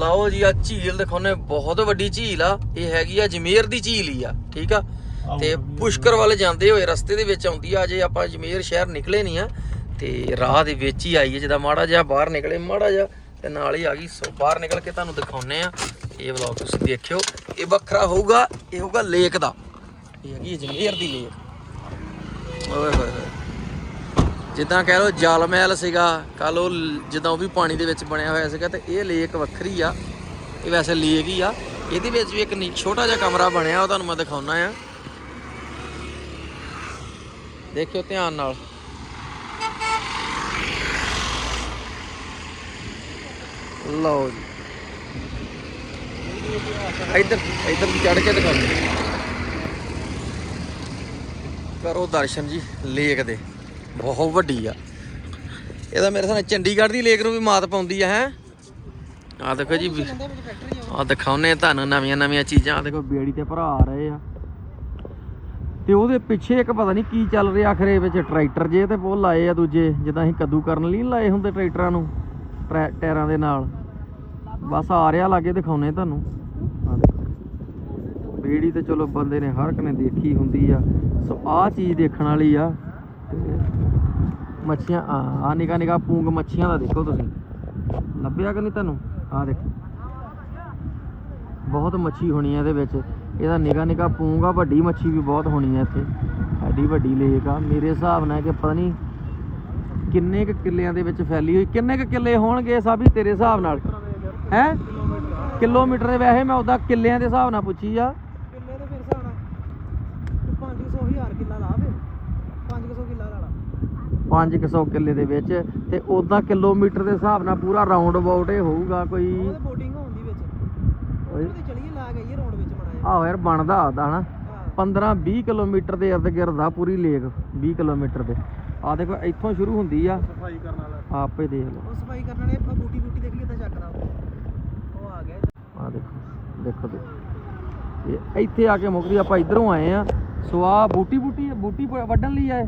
ਲਓ ਜੀ ਆ ਝੀਲ ਦਿਖਾਉਨੇ ਬਹੁਤ ਵੱਡੀ ਝੀਲ ਆ। ਇਹ ਹੈਗੀ ਆ ਜਮੇਰ ਦੀ ਝੀਲ ਹੀ ਆ ਠੀਕ ਆ? ਤੇ ਪੁਸ਼ਕਰ ਵੱਲ ਜਾਂਦੇ ਹੋਏ ਰਸਤੇ ਦੇ ਵਿੱਚ ਆਉਂਦੀ ਆ ਜੇ ਆਪਾਂ ਜਮੇਰ ਸ਼ਹਿਰ ਨਿਕਲੇ ਨਹੀਂ ਆ ਤੇ ਰਾਹ ਦੇ ਵਿੱਚ ਹੀ ਆਈ ਹੈ ਮਾੜਾ ਜਿਹਾ ਬਾਹਰ ਨਿਕਲੇ ਮਾੜਾ ਜਿਹਾ ਤੇ ਨਾਲ ਹੀ ਆ ਗਈ ਸੋ ਬਾਹਰ ਨਿਕਲ ਕੇ ਤੁਹਾਨੂੰ ਦਿਖਾਉਨੇ ਆ। ਇਹ ਵਲੌਗ ਤੁਸੀਂ ਦੇਖਿਓ ਇਹ ਵੱਖਰਾ ਹੋਊਗਾ ਇਹ ਹੋਊਗਾ ਲੇਕ ਦਾ। ਇਹ ਹੈਗੀ ਜਮੇਰ ਦੀ ਲੇਕ। ਓਏ ਹੋਏ ਹੋਏ। ਜਿੱਦਾਂ ਕਹਿ ਲਓ ਜਲ ਮਹਿਲ ਸੀਗਾ ਕਹ ਲਓ ਜਿੱਦਾਂ ਉਹ ਵੀ ਪਾਣੀ ਦੇ ਵਿੱਚ ਬਣਿਆ ਹੋਇਆ ਸੀਗਾ ਤੇ ਇਹ ਲੇਕ ਵੱਖਰੀ ਆ, ਇਹ ਵੈਸੇ ਲੇਕ ਹੀ ਆ, ਇਹਦੇ ਵਿੱਚ ਵੀ ਇੱਕ ਨੀ- ਛੋਟਾ ਜਿਹਾ ਕਮਰਾ ਬਣਿਆ, ਉਹ ਤੁਹਾਨੂੰ ਮੈਂ ਦਿਖਾਉਣਾ ਆ। ਦੇਖਿਓ ਧਿਆਨ ਨਾਲ। ਲਓ ਜੀ। ਇੱਧਰ ਇੱਧਰ ਚੜ ਕੇ ਦਿਖਾਉਂਦੇ ਕਰੋ ਦਰਸ਼ਨ ਜੀ, ਲੇਕ ਦੇ। ਬਹੁਤ ਵੱਡੀ ਆ। ਇਹਦਾ ਮੇਰੇ ਸਾਹਮਣੇ ਚੰਡੀਗੜ੍ਹ ਦੀ ਲੇਕ ਨੂੰ ਵੀ ਮਾਤ ਪਾਉਂਦੀ ਆ, ਹੈ। ਆ ਦੇਖੋ ਜੀ ਆ ਦਿਖਾਉਨੇ ਤੁਹਾਨੂੰ ਨਵੀਆਂ ਨਵੀਆਂ ਚੀਜ਼ਾਂ। ਆ ਦੇਖੋ, ਬੇੜੀ ਤੇ ਭਰਾ ਰਹੇ ਆ। ਤੇ ਉਹਦੇ ਪਿੱਛੇ ਇੱਕ ਪਤਾ ਨਹੀਂ ਕੀ ਚੱਲ ਰਿਹਾ ਖਰੇ ਵਿੱਚ, ਟਰੈਕਟਰ ਜੇ ਤੇ ਉਹ ਲਾਏ ਆ ਦੂਜੇ, ਜਿੱਦਾਂ ਅਸੀਂ ਕੱਦੂ ਕਰਨ ਲਈ ਲਾਏ ਹੁੰਦੇ ਟਰੈਕਟਰਾਂ ਨੂੰ, ਟਰੈ- ਟਾਇਰਾਂ ਦੇ ਨਾਲ। ਬਸ ਆ ਰਿਹਾ ਲਾਗੇ ਦਿਖਾਉਨੇ ਤੁਹਾਨੂੰ। ਆ ਦੇਖੋ। ਬੇੜੀ ਤੇ ਚਲੋ ਬੰਦੇ ਨੇ ਹਰ ਇੱਕ ਨੇ ਦੇਖੀ ਹੁੰਦੀ ਆ। ਸੋ ਆਹ ਚੀਜ਼ ਦੇਖਣ ਵਾਲੀ ਆ। ਤੇ ਮੱਛੀਆਂ ਆ ਨਿਕਾ ਨਿਕਾ ਪੂੰਗ ਮੱਛੀਆਂ ਦਾ ਦੇਖੋ ਤੁਸੀਂ। ਲੱਭਿਆ ਕਿ ਨਹੀਂ ਤੁਹਾਨੂੰ? ਆ ਦੇਖੋ। ਬਹੁਤ ਮੱਛੀ ਹੋਣੀ ਹੈ ਇਹਦੇ ਵਿੱਚ। ਇਹਦਾ ਨਿਕਾ ਨਿਕਾ ਪੂੰਗ ਆ, ਵੱਡੀ ਮੱਛੀ ਵੀ ਬਹੁਤ ਹੋਣੀ ਹੈ ਇੱਥੇ। ਐਡੀ ਵੱਡੀ ਲੇਕ ਆ। ਮੇਰੇ ਹਿਸਾਬ ਨਾਲ ਕਿ ਪਤਾ ਨਹੀਂ ਕਿੰਨੇ ਕੁ ਕਿੱਲਿਆਂ ਦੇ ਵਿੱਚ ਫੈਲੀ ਹੋਈ, ਕਿੰਨੇ ਕੁ ਕਿੱਲੇ ਹੋਣਗੇ ਸਾਬੀ ਤੇਰੇ ਹਿਸਾਬ ਨਾਲ? ਹੈ? ਕਿਲੋਮੀਟਰ ਦੇ ਵੈਸੇ ਮੈਂ ਉਹਦਾ ਕਿੱਲਿਆਂ ਦੇ ਹਿਸਾਬ ਨਾਲ ਪੁੱਛੀ ਆ ਕਿੱਲੇ ਦੇ ਫਿਰ ਹਿਸਾਬ ਨਾਲ 500 ਹਜ਼ਾਰ ਕਿੱਲਾ ਲਾ ਵੇ 500 ਕਿੱਲਾ ਲਾ ਲਾ 500 ਕਿੱਲੇ ਦੇ ਵਿੱਚ ਤੇ ਉਦਾਂ ਕਿਲੋਮੀਟਰ ਦੇ ਹਿਸਾਬ ਨਾਲ ਪੂਰਾ ਰਾਉਂਡ ਅਬਾਊਟ ਇਹ ਹੋਊਗਾ ਕੋਈ। ਉਹਦੇ ਬੋਟਿੰਗ ਹੁੰਦੀ ਵਿੱਚ। ਓਏ, ਉਹਦੇ ਚਲੀਏ ਲਾ ਗਈ ਰੋਡ ਵਿੱਚ ਮੜਾ ਆਹੋ ਯਾਰ ਬਣਦਾ ਆਦਾ ਹਨਾ। ਹਾਂ। 15 20 ਕਿਲੋਮੀਟਰ ਦੇ ਇਰਦ ਗਿਰਦ ਆ ਪੂਰੀ ਲੇਕ 20 ਕਿਲੋਮੀਟਰ ਦੇ। ਆ ਦੇਖੋ ਇੱਥੋਂ ਸ਼ੁਰੂ ਹੁੰਦੀ ਆ। ਸਫ਼ਾਈ ਕਰਨ ਵਾਲਾ। ਆਪੇ ਦੇਖ ਲਓ। ਸਫ਼ਾਈ ਕਰਨ ਵਾਲੇ ਆਪਾਂ ਬੂਟੀ ਬੂਟੀ ਦੇਖੀ ਕਿੱਦਾਂ ਚੱਕਦਾ। ਉਹ ਆ ਗਿਆ। ਆ ਦੇਖੋ ਦੇਖੋ ਦੇਖੋ। ਇਹ ਇੱਥੇ ਆ ਕੇ ਮੁਕਦੀ ਆਪਾਂ ਇਧਰੋਂ ਆਏ ਆ। ਸੋ ਆ ਬੂਟੀ ਬੂਟੀ ਬੂਟੀ ਵੱਢਣ ਲਈ ਆਏ।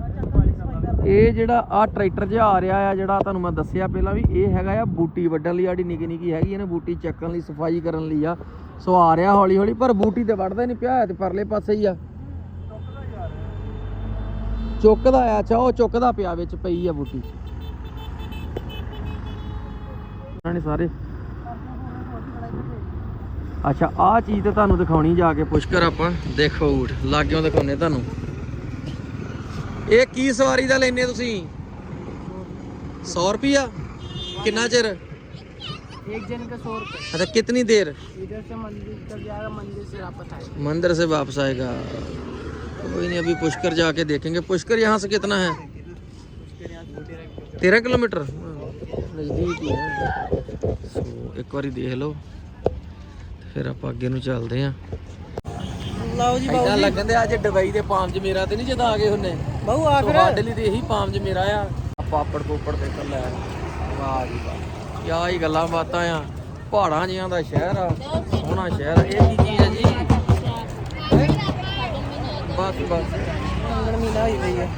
ਇਹ ਜਿਹੜਾ ਆ ਟਰੈਕਟਰ ਜਿਹਾ ਆ ਰਿਹਾ ਆ, ਜਿਹੜਾ ਤੁਹਾਨੂੰ ਮੈਂ ਦੱਸਿਆ ਪਹਿਲਾਂ ਵੀ, ਇਹ ਹੈਗਾ ਆ ਬੂਟੀ ਵੱਢਣ ਲਈ, ਆੜੀ ਨਿੱਕੀ ਨਿੱਕੀ ਹੈਗੀ ਇਹਨੇ ਬੂਟੀ ਚੱਕਣ ਲਈ, ਸਫ਼ਾਈ ਕਰਨ ਲਈ ਆ। ਸੋ ਆ ਰਿਹਾ ਹੌਲੀ ਹੌਲੀ, ਪਰ ਬੂਟੀ ਤੇ ਵੱਢਦਾ ਨਹੀਂ ਪਿਆ ਤੇ ਪਰਲੇ ਪਾਸੇ ਹੀ ਆ। ਚੁੱਕਦਾ ਆ, ਅੱਛਾ, ਉਹ ਚੁੱਕਦਾ ਪਿਆ ਵਿੱਚ ਪਈ ਆ ਬੂਟੀ। ਉਹਨਾਂ ਨੇ ਸਾਰੇ ਅੱਛਾ, ਆਹ ਚੀਜ਼ ਤੇ ਤੁਹਾਨੂੰ ਦਿਖਾਉਣੀ ਜਾ ਕੇ ਪੁਸ਼ਕਰ ਆਪਾਂ ਦੇਖੋ ਊਠ ਲਾਗਿਓਂ ਦਿਖਾਉਨੇ ਤੁਹਾਨੂੰ। ਇਹ ਕੀ ਸਵਾਰੀ ਦਾ ਲੈਨੇ ਤੁਸੀਂ 100 ਰੁਪਿਆ ਕਿੰਨਾ ਚਿਰ एक जन का सौ रुपये अच्छा कितनी देर इधर से मंदिर तक जाएगा मंदिर से वापस आएगा मंदिर से वापस आएगा कोई नहीं अभी पुष्कर जाके देखेंगे पुष्कर यहाँ से कितना है उसके यहाँ बूटी रख के तेरह किलोमीटर नज़दीक ही है सो एक बारी देख लो ਫਿਰ ਆਪਾਂ ਅੱਗੇ ਨੂੰ ਚੱਲਦੇ ਆਂ ਲਓ ਜੀ ਇਦਾਂ ਲੱਗਣ ਦੇ ਅੱਜ ਦੁਬਈ ਦੇ ਪਾਮ ਜਮੀਰਾ ਤੇ ਨਹੀਂ ਜਦ ਆ ਗਏ ਹੁੰਨੇ ਬਾਹੂ ਆ ਫਿਰ ਤੁਹਾਡੇ ਲਈ ਤੇ ਇਹੀ ਪਾਮ ਜਮੀਰਾ ਆ। ਪਾਪੜ ਪੋਪੜ ਤੇ ਕੱਲਾ ਵਾਹ ਜੀ ਵਾਹ। ਕਿਆ ਹੀ ਗੱਲਾਂ ਬਾਤਾਂ ਆ। ਪਹਾੜਾਂ ਜਿਹਾਂ ਦਾ ਸ਼ਹਿਰ ਆ ਸੋਹਣਾ ਸ਼ਹਿਰ ਆ। ਇਹ ਕੀ ਚੀਜ਼ ਹੈ ਜੀ? ਬਸ ਬਸ। ਅੰਗਣ ਮੀਨਾ ਹੋਈ ਪਈ ਹੈ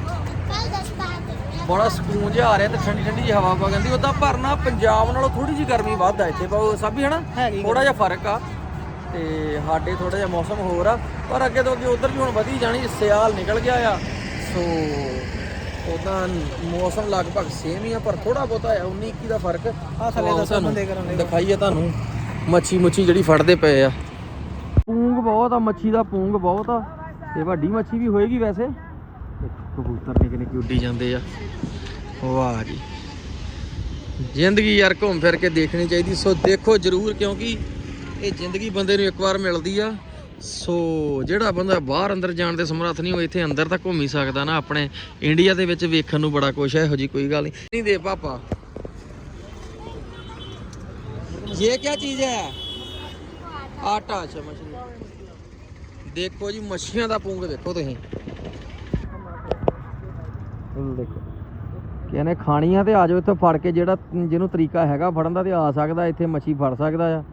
ਬੜਾ ਸਕੂਨ ਜਿਹਾ ਆ ਰਿਹਾ ਤੇ ਠੰਡੀ ਠੰਡੀ ਜਿਹੀ ਹਵਾ ਵਗਦੀ ਉਦਾਂ ਭਰਨਾ ਪੰਜਾਬ ਨਾਲੋਂ ਥੋੜੀ ਜਿਹੀ ਗਰਮੀ ਵੱਧ ਆ ਇੱਥੇ ਬਹੁ ਸਭ ਹੀ ਹਨਾ? ਹੈਗੀ ਥੋੜਾ ਜਿਹਾ ਫ਼ਰਕ ਆ। ਤੇ ਸਾਡੇ ਥੋੜਾ ਜਿਹਾ ਮੌਸਮ ਹੋਰ ਆ ਪਰ ਅੱਗੇ ਤੋਂ ਅੱਗੇ ਉਧਰ ਵੀ ਹੁਣ ਵਧੀ ਜਾਣੀ ਸਿਆਲ ਨਿਕਲ ਗਿਆ ਆ। ਸੋ ਉਦਾਂ ਮੌਸਮ ਲਗਭਗ ਸੇਮ ਹੀ ਆ ਪਰ ਥੋੜਾ ਬਹੁਤਾ ਆ 19 21 ਦਾ ਫ਼ਰਕ। ਆਹ ਥੱਲੇ ਸੋ ਦੱਸੋ ਤੁਹਾਨੂੰ ਬੰਦੇ ਕਰਨ ਤੁਹਾਨੂੰ ਮੱਛੀ ਮੁੱਛੀ ਜਿਹੜੀ ਫੜਦੇ ਪਏ ਆ। ਪੂੰਗ ਬਹੁਤ ਆ ਮੱਛੀ ਦਾ ਪੂੰਗ ਬਹੁਤ ਆ ਤੇ ਵੱਡੀ ਮੱਛੀ ਵੀ ਹੋਏਗੀ ਵੈਸੇ। ਕਬੂਤਰ ਨਿੱਕੇ ਨਿੱਕੇ ਉੱਡੀ ਜਾਂਦੇ ਆ। ਵਾਹ ਜੀ। ਜ਼ਿੰਦਗੀ ਯਾਰ ਘੁੰਮ ਫਿਰ ਕੇ ਦੇਖਣੀ ਚਾਹੀਦੀ। ਸੋ ਦੇਖੋ ਜਰੂਰ ਕਿਉਂਕਿ ਇਹ ਜ਼ਿੰਦਗੀ ਬੰਦੇ ਨੂੰ ਇੱਕ ਵਾਰ ਮਿਲਦੀ ਆ। ਸੋ ਜਿਹੜਾ ਬੰਦਾ ਬਾਹਰ ਅੰਦਰ ਜਾਣ ਦੇ ਸਮਰੱਥ ਨਹੀਂ, ਉਹ ਇੱਥੇ ਅੰਦਰ ਤਾਂ ਘੁੰਮ ਹੀ ਸਕਦਾ ਨਾ। ਆਪਣੇ ਇੰਡੀਆ ਦੇ ਵਿੱਚ ਵੇਖਣ ਨੂੰ ਬੜਾ ਕੁਝ ਹੈ, ਇਹੋ ਜੀ ਕੋਈ ਗੱਲ ਨਹੀਂ। ਦੇ ਪਾਪਾ। ਇਹ ਕੀ ਚੀਜ਼ ਹੈ? ਆਟਾ, ਅੱਛਾ ਮੱਛੀ ਦੇਖੋ ਜੀ, ਮੱਛੀਆਂ ਦਾ ਪੂੰਗ ਦੇਖੋ ਤੁਸੀਂ। ਦੇਖੋ। ਕਹਿੰਦੇ ਖਾਣੀਆਂ ਤੇ ਆ ਜਾਓ, ਇੱਥੇ ਫੜ ਕੇ ਜਿਹੜਾ, ਜਿਹਨੂੰ ਤਰੀਕਾ ਹੈਗਾ ਫੜਨ ਦਾ ਤੇ ਆ ਸਕਦਾ, ਇੱਥੇ ਮੱਛੀ ਫੜ ਸਕਦਾ ਆ।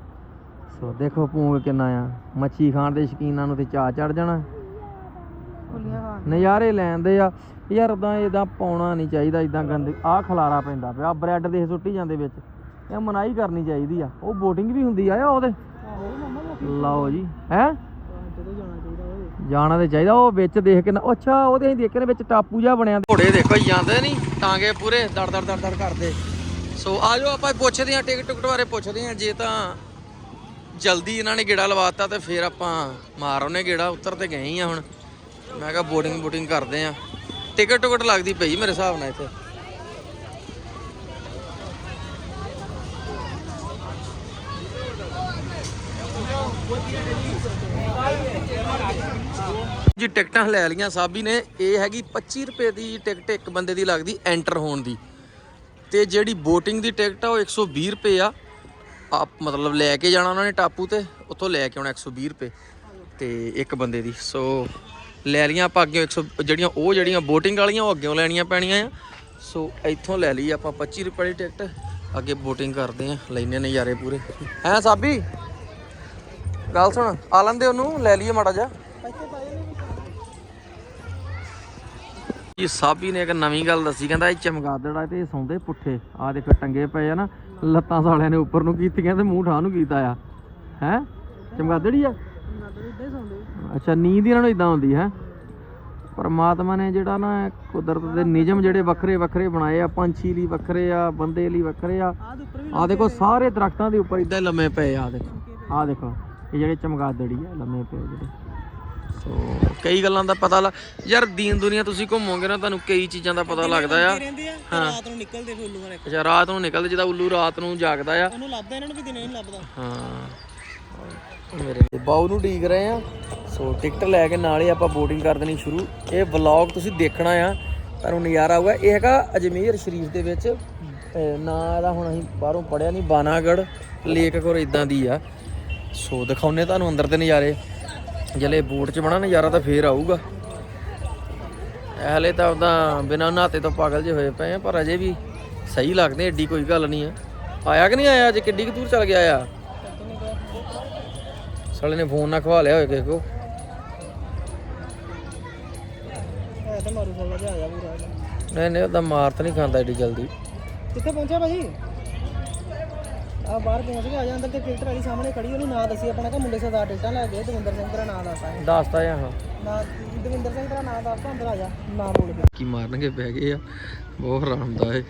ਸੋ ਦੇਖੋ ਪੂੰਗ ਕਿੰਨਾ ਆ। ਮੱਛੀ ਖਾਣ ਦੇ ਸ਼ਕੀਨਾਂ ਨੂੰ ਤੇ ਚਾਹ ਚੜ ਜਾਣਾ। ਨਜ਼ਾਰੇ ਲੈਂਦੇ ਆ। ਯਾਰ ਉਦਾਂ ਇਦਾਂ ਪਾਉਣਾ ਨਹੀਂ ਚਾਹੀਦਾ ਇਦਾਂ ਗੰਦੇ ਆਹ ਖਲਾਰਾ ਪੈਂਦਾ ਪਿਆ ਬ੍ਰੈਡ ਦੇ ਸੁੱਟੀ ਜਾਂਦੇ ਵਿੱਚ। ਇਹ ਮਨਾਈ ਕਰਨੀ ਚਾਹੀਦੀ ਆ। ਉਹ ਬੋਟਿੰਗ ਵੀ ਹੁੰਦੀ ਆ ਉਹਦੇ? ਲਓ ਜੀ। ਹੈ? ਜਾਣਾ ਤੇ ਚਾਹੀਦਾ, ਉਹ ਵਿੱਚ ਦੇਖ ਕੇ ਨਾ ਅੱਛਾ, ਉਹਦੇ ਅਸੀਂ ਦੇਖੇ ਨੇ ਵਿੱਚ ਟਾਪੂ ਜਿਹਾ ਬਣਿਆ। ਘੋੜੇ ਦੇਖੋ ਜਾਂਦੇ ਨਹੀਂ ਟਾਂਗੇ ਪੂਰੇ ਦੜ ਦੜ ਦੜ ਦੜ ਕਰਦੇ। ਸੋ ਆਜੋ ਆਪਾਂ ਪੁੱਛਦੇ ਹਾਂ ਟਿਕਟ ਟੁਕਟ ਬਾਰੇ ਪੁੱਛਦੇ ਹਾਂ। ਜੇ ਤਾਂ ਜਲਦੀ ਇਹਨਾਂ ਨੇ ਗੇੜਾ ਲਵਾਤਾ ਤੇ ਫਿਰ ਆਪਾਂ ਮਾਰ ਉਹਨੇ ਗੇੜਾ, ਉੱਤਰ ਤੇ ਗਏ ਹੀ ਆ ਹੁਣ। ਮੈਂ ਕਿਹਾ ਬੋਰਡਿੰਗ ਬੋਟਿੰਗ ਕਰਦੇ ਆ। ਟਿਕਟ ਟੁਕਟ ਲੱਗਦੀ ਪਈ ਮੇਰੇ ਹਿਸਾਬ ਨਾਲ ਇੱਥੇ। ਜੀ, ਟਿਕਟਾਂ ਲੈ ਲਈਆਂ ਸਾਬੀ ਨੇ। ਇਹ ਹੈਗੀ 25 ਰੁਪਏ ਦੀ ਟਿਕਟ ਇੱਕ ਬੰਦੇ ਦੀ ਲੱਗਦੀ ਐਂਟਰ ਹੋਣ ਦੀ। ਤੇ ਜਿਹੜੀ VOTING ਦੀ ਟਿਕਟ ਆ, ਉਹ 120 ਰੁਪਏ ਆ। ਆਪ ਮਤਲਬ ਲੈ ਕੇ ਜਾਣਾ ਉਹਨਾਂ ਨੇ ਟਾਪੂ ਤੇ, ਉੱਥੋਂ ਲੈ ਕੇ ਆਉਣਾ 120 ਰੁਪਏ। ਤੇ ਇੱਕ ਬੰਦੇ ਦੀ। ਸੋ ਲੈ ਲਈਆਂ ਆਪਾਂ ਅੱਗੇ 100 ਜਿਹੜੀਆਂ ਉਹ ਜਿਹੜੀਆਂ ਬੋਟਿੰਗ ਵਾਲੀਆਂ, ਉਹ ਅੱਗੇੋਂ ਲੈਣੀਆਂ ਪੈਣੀਆਂ ਆ। ਸੋ ਇੱਥੋਂ ਲੈ ਲਈ ਆਪਾਂ 25 ਰੁਪਏ ਦੀ ਟਿਕਟ। ਅੱਗੇ ਬੋਟਿੰਗ ਕਰਦੇ ਆ ਲੈਨੇ ਨਜ਼ਾਰੇ ਪੂਰੇ। ਹੈਂ ਸਾਬੀ? ਗੱਲ ਸੁਣ, ਆ ਲੈਂਦੇ ਉਹਨੂੰ, ਲੈ ਲਈਏ ਮਾੜਾ ਜਿਹਾ। ਜੀ ਸਾਬੀ ਨੇ ਇੱਕ ਨਵੀਂ ਗੱਲ ਦੱਸੀ, ਕਹਿੰਦਾ ਇਹ ਚਮਗਾਦੜਾ ਤੇ ਇਹ ਸੌਂਦੇ ਪੁੱਠੇ। ਆ ਦੇਖੋ, ਟੰਗੇ ਪਏ ਆ ਨਾ। ਲੱਤਾਂ ਸਾਲਿਆਂ ਨੇ ਉੱਪਰ ਨੂੰ ਕੀਤੀਆਂ ਤੇ ਮੂੰਹ ਠਾਹ ਨੂੰ ਕੀਤਾ ਆ। ਹੈ? ਚਮਗਾਦੜੀ ਆ? ਅੱਛਾ ਨੀਂਦ ਇਹਨਾਂ ਨੂੰ ਇਦਾਂ ਹੁੰਦੀ ਹੈ? ਪਰਮਾਤਮਾ ਨੇ ਜਿਹੜਾ ਨਾ ਕੁਦਰਤ ਦੇ ਨਿਯਮ ਜਿਹੜੇ ਵੱਖਰੇ ਵੱਖਰੇ ਬਣਾਏ ਆ ਪੰਛੀ ਲਈ ਵੱਖਰੇ ਆ ਬੰਦੇ ਲਈ ਵੱਖਰੇ ਆ ਆ ਦੇਖੋ ਸਾਰੇ ਦਰਖਤਾਂ ਦੇ ਉੱਪਰ ਇਦਾਂ ਲੰਮੇ ਪਏ ਆ ਦੇਖੋ। ਆ। ਦੇਖੋ ਇਹ ਜਿਹੜੇ ਚਮਗਾਦੜੀ ਆ ਲੰਮੇ ਪਏ ਜਿਹੜੇ। ਸੋ ਕਈ ਗੱਲਾਂ ਦਾ ਪਤਾ ਲੱਗ ਯਾਰ ਦੀਨ ਦੁਨੀਆ ਤੁਸੀਂ ਘੁੰਮੋਗੇ ਨਾ ਤੁਹਾਨੂੰ ਕਈ ਚੀਜ਼ਾਂ ਦਾ ਪਤਾ ਲੱਗਦਾ ਆ। ਤੇ ਰਾਤ ਨੂੰ ਨਿਕਲਦੇ ਫੁੱਲੂ ਮਾਰੇ ਅੱਛਾ ਰਾਤ ਨੂੰ ਨਿਕਲਦੇ ਜਿਹਦਾ ਉੱਲੂ ਰਾਤ ਨੂੰ ਜਾਗਦਾ ਆ। ਉਹਨੂੰ ਲੱਭਦਾ ਇਹਨਾਂ ਨੂੰ ਵੀ ਦਿਨੇ ਨਹੀਂ ਲੱਭਦਾ। ਹਾਂ। ਮੇਰੇ ਬਾਉ ਨੂੰ ਢੀਕ ਰਹੇ ਆ। ਸੋ ਟਿਕਟ ਲੈ ਕੇ ਨਾਲ ਹੀ ਆਪਾਂ ਬੋਟਿੰਗ ਕਰ ਦੇਣੀ ਸ਼ੁਰੂ। ਇਹ ਵਲੌਗ ਤੁਸੀਂ ਦੇਖਣਾ ਆ। ਤੁਹਾਨੂੰ ਨਜ਼ਾਰਾ ਆਊਗਾ। ਇਹ ਹੈਗਾ ਅਜਮੇਰ ਸ਼ਰੀਫ ਦੇ ਵਿੱਚ। ਨਾਂ ਇਹਦਾ ਹੁਣ ਅਸੀਂ ਬਾਹਰੋਂ ਪੜਿਆ ਨਹੀਂ ਬਾਨਾਗੜ ਲੇਕ ਕੋਲ ਇਦਾਂ ਦੀ ਆ। ਸੋ ਦਿਖਾਉਨੇ ਤੁਹਾਨੂੰ ਅੰਦਰ ਦੇ ਨਜ਼ਾਰੇ। ਜਲੇ ਬੋਟ 'ਚ ਬਣਾ ਨਜ਼ਾਰਾ ਤਾਂ ਫੇਰ ਆਊਗਾ। ਹਲੇ ਤਾਂ ਉਹਦਾ ਬਿਨਾਂ ਨਹਾਤੇ ਤੋਂ ਪਾਗਲ ਜੇ ਹੋਏ ਪਏ ਆ ਪਰ ਅਜੇ ਵੀ ਸਹੀ ਲੱਗਦੇ ਏਡੀ ਕੋਈ ਗੱਲ ਨਹੀਂ ਆ। ਆਇਆ ਕਿ ਨਹੀਂ ਆਇਆ ਅੱਜ? ਕਿੱਡੀ ਕੁ ਦੂਰ ਚੱਲ ਗਿਆ ਆ? ਸਾਲੇ ਨੇ ਫੋਨ ਨਾ ਖਵਾ ਲਿਆ ਹੋਏ ਕਿਸੇ ਕੋ। ਨਹੀਂ ਨਹੀਂ ਉਹਦਾ ਮਾਰ ਤਾਂ ਨਹੀਂ ਖਾਂਦਾ ਏਡੀ ਜਲਦੀ। ਕਿੱਥੇ ਪਹੁੰਚਿਆ ਭਾਜੀ? ਆ ਬਾਹਰ ਪਹੁੰਚ ਗਿਆ ਆ ਜਾ ਅੰਦਰ ਤੇ ਟਿਕਟ ਵਾਲੀ ਸਾਹਮਣੇ ਖੜੀ ਉਹਨੂੰ ਨਾਂ ਦੱਸੀ ਆਪਣਾ ਕਿ ਮੁੰਡੇ ਸਰਦਾਰ ਟਿਕਟਾਂ ਲੈ ਗਏ ਦਵਿੰਦਰ ਸਿੰਘ ਤੇਰਾ ਨਾਂ ਦੱਸਦਾ ਹੈ ਦੱਸਦਾ ਆ ਹਾਂ। ਨਾਂ ਦਵਿੰਦਰ ਸਿੰਘ ਤੇਰਾ ਨਾਂ ਦੱਸਦਾ ਅੰਦਰ ਆ ਜਾ ਨਾਂ ਬੋਲ ਕੇ। ਕੀ ਮਾਰਨਗੇ ਪੈ ਗਏ ਆ ਬਹੁਤ ਹਰਾਮ ਦਾ ਏ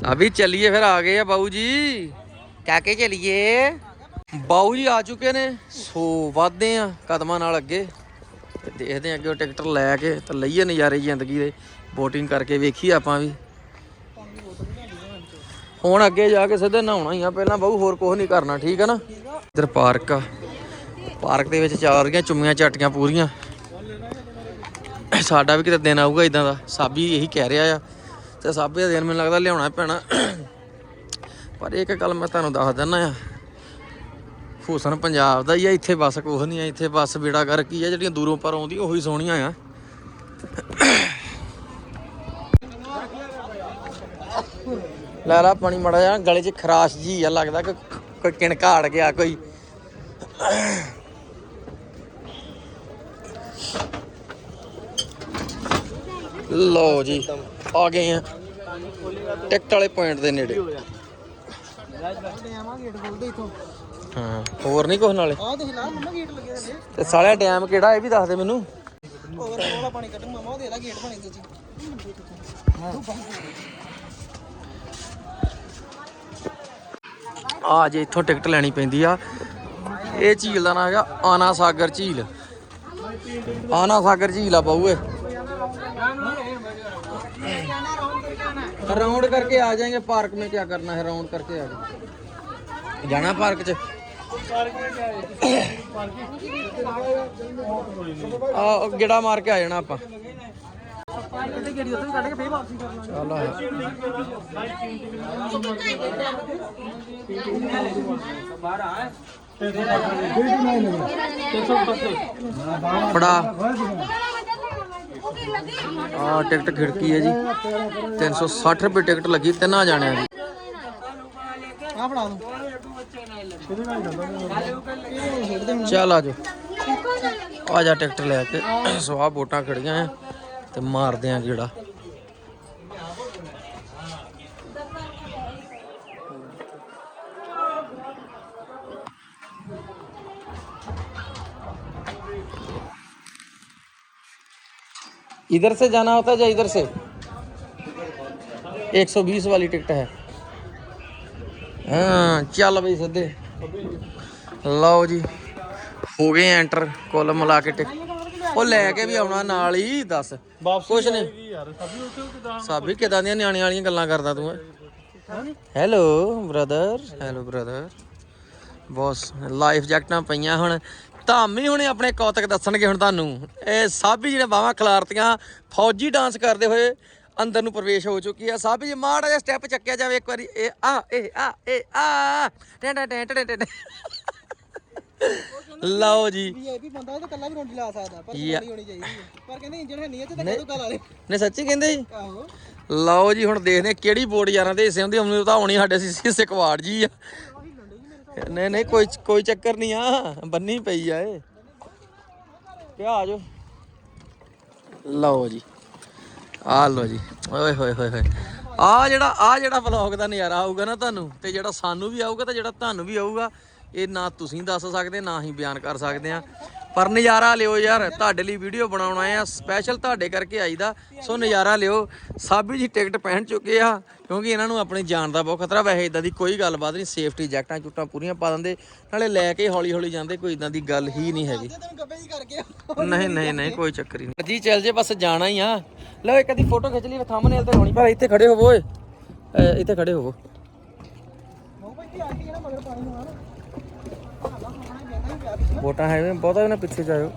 ਸਾਬੀ ਚੱਲੀਏ ਫਿਰ ਆ ਗਏ ਆ ਬਾਊ ਜੀ। ਕਾਕੇ ਚੱਲੀਏ। ਬਾਊ ਜੀ ਆ ਚੁੱਕੇ ਨੇ ਸੋ ਵਧਦੇ ਆ ਕਦਮਾਂ ਨਾਲ ਅੱਗੇ। ਦੇਖਦੇ ਆ ਅੱਗੇ ਉਹ ਟਿਕਟ ਲੈ ਕੇ ਤੇ ਲਈਏ ਨਜ਼ਾਰੇ ਜ਼ਿੰਦਗੀ ਦੇ। ਬੋਟਿੰਗ ਕਰਕੇ ਵੇਖੀ ਆਪਾਂ ਵੀ। ਹੁਣ ਅੱਗੇ ਜਾ ਕੇ ਸਿੱਧੇ ਨਹਾਉਣਾ ਹੀ ਆ, ਪਹਿਲਾਂ ਬਹੁ ਹੋਰ ਕੁਝ ਨਹੀਂ ਕਰਨਾ, ਠੀਕ ਆ ਨਾ? ਇੱਧਰ ਪਾਰਕ ਆ। ਪਾਰਕ ਦੇ ਵਿੱਚ ਚੱਲ ਰਹੀਆਂ ਚੁੰਮੀਆਂ ਚਾਟੀਆਂ ਪੂਰੀਆਂ। ਸਾਡਾ ਵੀ ਕਿਤੇ ਦਿਨ ਆਊਗਾ ਇਦਾਂ ਦਾ। ਸਾਬੀ ਇਹੀ ਕਹਿ ਰਿਹਾ ਆ। ਤੇ ਸਾਬੀ ਦਾ ਦਿਨ ਮੈਨੂੰ ਲੱਗਦਾ ਲਿਆਉਣਾ ਪੈਣਾ। ਪਰ ਇੱਕ ਗੱਲ ਮੈਂ ਤੁਹਾਨੂੰ ਦੱਸ ਦਿੰਦਾ ਆ। ਹੁਸਨ ਪੰਜਾਬ ਦਾ ਹੀ ਆ, ਇੱਥੇ ਬਸ ਕੁਛ ਨਹੀਂ ਆ। ਇੱਥੇ ਬਸ ਬੇੜਾ ਕਰ ਕੀ ਆ, ਜਿਹੜੀਆਂ ਦੂਰੋਂ ਪਰ ਆਉਂਦੀ, ਉਹੀ ਸੋਹਣੀਆਂ ਆ। ਲੈ ਲਾ ਪਾਣੀ ਮੜਾ ਜਾ ਗਲੇ 'ਚ ਖਰਾਸ਼ ਜੀ ਆ, ਲੱਗਦਾ ਕਿ ਕੋਈ ਕਿਣਕਾ ਅੜ ਗਿਆ, ਕੋਈ। ਲਓ ਜੀ, ਆ ਗਏ ਆ। ਟਿਕਟ ਵਾਲੇ ਪੁਆਇੰਟ ਦੇ ਨੇੜੇ। ਹਾਂ, ਹੋਰ ਨਹੀਂ ਕੁਛ ਨਾਲੇ? ਆਹ ਦੇਖ ਲਾ ਮੰਮਾ ਗੇਟ ਲੱਗੇ ਤੇ ਸਾਲਿਆ ਡੈਮ ਕਿਹੜਾ, ਇਹ ਵੀ ਦੱਸ ਦੇ ਮੈਨੂੰ। ਹੋਰ ਕੋਲਾ ਪਾਣੀ ਕੱਢ, ਮਾਮਾ ਉਹ ਦੇ ਗੇਟ ਬਣੇ ਤੁਸੀਂ ਆ ਜੇ ਇੱਥੋਂ ਟਿਕਟ ਲੈਣੀ ਪੈਂਦੀ ਆ ਇਹ ਝੀਲ ਦਾ ਨਾਮ ਹੈਗਾ ਆਨਾ ਸਾਗਰ ਝੀਲ ਆਨਾ ਸਾਗਰ ਝੀਲ ਆ ਬਾਊ ਇਹ राउंड करके आ जाएंगे पार्क में क्या करना है राउंड करके आ जाएंगे जाना पार्क च ਆ ਗੇੜਾ ਮਾਰ ਕੇ ਆ ਜਾਣਾ ਆਪਾਂ ਚਲੋ ਫੜਾ ਆ ਟਿਕਟ ਖਿੜਕੀ ਹੈ ਜੀ। 360 ਰੁਪਏ ਟਿਕਟ ਲੱਗੀ, ਤਿੰਨਾਂ ਜਾਣਿਆਂ ਦੀ। ਆ ਫੜਾ ਦੋ ਚੱਲ ਆਜੋ ਜਾ ਆ ਜਾ ਟਿਕਟ ਲੈ ਕੇ। ਸੋ ਵੋਟਾਂ ਖੜੀਆਂ ਆ। ਤੇ ਮਾਰਦੇ ਆ ਕਿਹੜਾ ਇਧਰ ਸੇ ਜਾਣਾ होता है या इधर से 120 ਵਾਲੀ ਟਿਕਟ ਹੈ। हाँ चल भाई सीधे ਲਓ ਜੀ, ਹੋ ਗਏ ਐਂਟਰ, ਕੁੱਲ ਮਿਲਾ ਕੇ ਟਿਕ ਉਹ ਲੈ ਕੇ ਵੀ ਆਉਣਾ ਨਾਲ ਹੀ, ਦੱਸ। ਕੁਛ ਨਹੀਂ। ਯਾਰ ਸਭੀ ਉੱਥੇ ਕਿਦਾਂ ਸਾਬੀ ਕਿਦਾਂ ਦੀਆਂ ਨਿਆਣੀਆਂ ਵਾਲੀਆਂ ਗੱਲਾਂ ਕਰਦਾ ਤੂੰ hello brother hello brother boss life ਜੈਕਟਾਂ ਪਈਆਂ ਹੁਣ। ਧਾਮੀ ਹੁਣੇ ਆਪਣੇ ਕੌਤਕ ਦੱਸਣਗੇ ਹੁਣ ਤੁਹਾਨੂੰ। ਇਹ ਸਾਬੀ ਜਿਹੜੇ ਬਾਹਾਂ ਖਿਲਾਰਤੀਆਂ ਫੌਜੀ ਡਾਂਸ ਕਰਦੇ ਹੋਏ ਅੰਦਰ ਨੂੰ ਪ੍ਰਵੇਸ਼ ਹੋ ਚੁੱਕੀ ਆ। ਸਾਬੀ ਜੀ ਮਾੜਾ ਜਿਹਾ ਸਟੈਪ ਚੱਕਿਆ ਜਾਵੇ ਇੱਕ ਵਾਰੀ। ਇਹ ਆ ਇਹ ਆ ਇਹ ਆ। ਟੈਂ ਟੈਂ ਟੈਂ ਟੈਂ ਟੈਂ। ਲਓ ਜੀ। ਵੀਆਈਪੀ ਬੰਦਾ ਇਹ ਤਾਂ ਕੱਲਾ ਵੀ ਰੋਂਡੀ ਲਾ ਸਕਦਾ ਪਰ ਯਾ- ਹੋਣੀ ਚਾਹੀਦੀ ਹੈ। ਪਰ ਕਹਿੰਦੇ ਇੰਜਣ ਹੈ ਨਹੀਂ ਇੱਥੇ ਤਾਂ ਕਦੋਂ ਕਾ ਲਾ ਲੇ ਨੇ ਸੱਚੀ ਕਹਿੰਦੇ ਜੀ? ਆਹੋ। ਲਓ ਜੀ ਹੁਣ ਦੇਖਦੇ ਹਾਂ ਕਿਹੜੀ ਬੋਰਡ ਯਾਰਾਂ ਦੇ ਹਿੱਸੇ ਹੁੰਦੀ ਉਹਨੂੰ ਤਾਂ ਆਉਣੀ ਸਾਡੇ ਸੀ ਸਿਕਵਾੜ ਜੀ ਆ। ਨਹੀਂ ਨਹੀਂ ਕੋਈ ਕੋਈ ਚੱਕਰ ਨਹੀਂ ਆ ਬੰਨੀ ਪਈ ਆ ਇਹ। ਕਿਆ ਆ ਜਾਓ। ਲਓ ਜੀ। ਆ ਲਓ ਜੀ। ਓਏ ਹੋਏ ਹੋਏ ਹੋਏ। ਆ ਜਿਹੜਾ ਆ ਜਿਹੜਾ ਵਲੌਗ ਦਾ ਨਜ਼ਾਰਾ ਆਊਗਾ ਨਾ ਤੁਹਾਨੂੰ ਤੇ ਜਿਹੜਾ ਸਾਨੂੰ ਵੀ ਆਊਗਾ ਤੇ ਜਿਹੜਾ ਤੁਹਾਨੂੰ ਵੀ ਆਊਗਾ ਇਹ ਨਾ ਤੁਸੀਂ ਦੱਸ ਸਕਦੇ, ਨਾ ਹੀ ਬਿਆਨ ਕਰ ਸਕਦੇ ਆ ਪਰ ਨਜ਼ਾਰਾ ਲਿਓ ਯਾਰ, ਤੁਹਾਡੇ ਲਈ ਵੀਡੀਓ ਬਣਾਉਣਾ ਆ ਸਪੈਸ਼ਲ ਤੁਹਾਡੇ ਕਰਕੇ ਆਈਦਾ। ਸੋ ਨਜ਼ਾਰਾ ਲਿਓ। ਸਾਬੀ ਜੀ ਟਿਕਟ ਪਹਿਨ ਚੁੱਕੇ ਆ, ਕਿਉਂਕਿ ਇਹਨਾਂ ਨੂੰ ਆਪਣੀ ਜਾਨ ਦਾ ਬਹੁਤ ਖਤਰਾ। ਵੈਸੇ ਇਦਾਂ ਦੀ ਕੋਈ ਗੱਲਬਾਤ ਨਹੀਂ ਸੇਫਟੀ ਜੈਕਟਾਂ ਚੁੱਟਾਂ ਪੂਰੀਆਂ ਪਾ ਦਿੰਦੇ। ਨਾਲੇ ਲੈ ਕੇ ਹੌਲੀ ਹੌਲੀ ਜਾਂਦੇ, ਕੋਈ ਇਦਾਂ ਦੀ ਗੱਲ ਹੀ ਨਹੀਂ ਹੈਗੀ। ਨਹੀਂ ਨਹੀਂ ਨਹੀਂ, ਕੋਈ ਚੱਕਰ ਹੀ ਨਹੀਂ। ਜੀ, ਚੱਲ ਜੇ ਬਸ ਜਾਣਾ ਹੀ ਆ। ਲਓ, ਇੱਕ ਅੱਧੀ ਫੋਟੋ ਖਿੱਚ ਲਈ ਥੰਬਨੇਲ ਤੇ ਹੋਣੀ ਪਰ ਇੱਥੇ ਖੜੇ ਹੋਵੋ ਓਏ। ਇੱਥੇ ਖੜੇ ਹੋਵੋ। ਮੂੰਹ ਭਾਈ ਕੀ ਆਂਟੀ ਨਾ ਮਗਰ ਪਾਣੀ ਨੂੰ ਆਣਾ ਵੋਟਾਂ ਹੈ ਬਹੁਤਾ ਨਾ ਪਿੱਛੇ ਜਾਇਓ।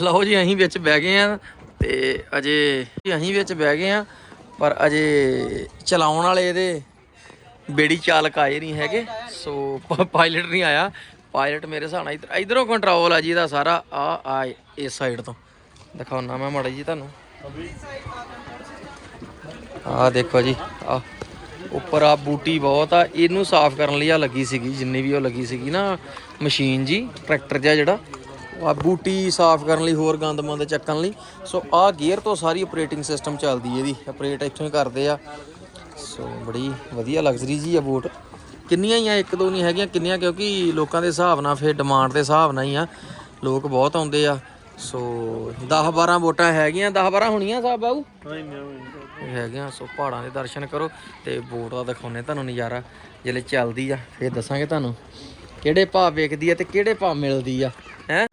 ਲਓ ਜੀ ਅਸੀਂ ਵਿੱਚ ਬਹਿ ਗਏ ਆ ਤੇ ਅਜੇ ਅਸੀਂ ਵਿੱਚ ਬਹਿ ਗਏ ਆ, ਪਰ ਅਜੇ ਚਲਾਉਣ ਵਾਲੇ ਇਹਦੇ ਬੇੜੀ ਚਾਲਕ ਆਏ ਨਹੀਂ ਹੈਗੇ, ਸੋ ਪਾਇਲਟ ਨਹੀਂ ਆਇਆ। ਪਾਇਲਟ ਮੇਰੇ ਹਿਸਾਬ ਨਾਲ ਇੱਧਰ, ਇਧਰੋਂ ਕੰਟਰੋਲ ਆ ਜੀ ਇਹਦਾ ਸਾਰਾ, ਆ ਆ, ਇਸ ਸਾਈਡ ਤੋਂ। ਦਿਖਾਉਣਾ ਮੈਂ ਮਾੜਾ ਜੀ ਤੁਹਾਨੂੰ। ਆ ਦੇਖੋ ਜੀ, ਆ, ਉੱਪਰ ਆ ਬੂਟੀ ਬਹੁਤ ਆ, ਇਹਨੂੰ ਸਾਫ਼ ਕਰਨ ਲਈ ਆ ਲੱਗੀ ਸੀਗੀ, ਜਿੰਨੀ ਵੀ ਉਹ ਲੱਗੀ ਸੀਗੀ ਨਾ। ਮਸ਼ੀਨ ਜੀ, ਟਰੈਕਟਰ ਜਿਹਾ ਜਿਹੜਾ ਆ ਬੂਟੀ ਸਾਫ਼ ਕਰਨ ਲਈ, ਹੋਰ ਗੰਦ ਮੰਦ ਚੱਕਣ ਲਈ। ਸੋ ਆ ਗੇਅਰ ਤੋਂ ਸਾਰੀ ਆਪਰੇਟਿੰਗ ਸਿਸਟਮ ਚੱਲਦੀ ਇਹਦੀ। ਆਪਰੇਟ ਇੱਥੋਂ ਹੀ ਕਰਦੇ ਆ। ਸੋ ਬੜੀ ਵਧੀਆ ਲਗਜ਼ਰੀ ਜੀ ਆ ਬੋਟ। ਕਿੰਨੀਆਂ ਹੀ ਆ, ਇੱਕ ਦੋ ਨਹੀਂ ਹੈਗੀਆਂ, ਕਿੰਨੀਆਂ ਕਿਉਂਕਿ ਲੋਕਾਂ ਦੇ ਹਿਸਾਬ ਨਾਲ ਫਿਰ ਡਿਮਾਂਡ ਦੇ ਹਿਸਾਬ ਨਾਲ ਹੀ ਆ। ਲੋਕ ਬਹੁਤ ਆਉਂਦੇ ਆ। ਸੋ 10 12 ਬੋਟਾਂ ਹੈਗੀਆਂ। 10 12 ਹੋਣੀਆਂ ਸਾਹਿਬ ਬਾਊ? ਹੈਗੀਆਂ। ਸੋ ਪਹਾੜਾਂ ਦੇ ਦਰਸ਼ਨ ਕਰੋ ਤੇ ਬੋਟ ਦਾ ਦਿਖਾਉਨੇ ਤੁਹਾਨੂੰ ਨਜ਼ਾਰਾ। ਜਿਹੜੇ ਚੱਲਦੀ ਆ, ਫਿਰ ਦੱਸਾਂਗੇ ਤੁਹਾਨੂੰ। ਕਿਹੜੇ ਭਾਅ ਵੇਖਦੀ ਆ ਤੇ ਕਿਹੜੇ ਭਾਅ ਮਿਲਦੀ ਆ? ਹੈ?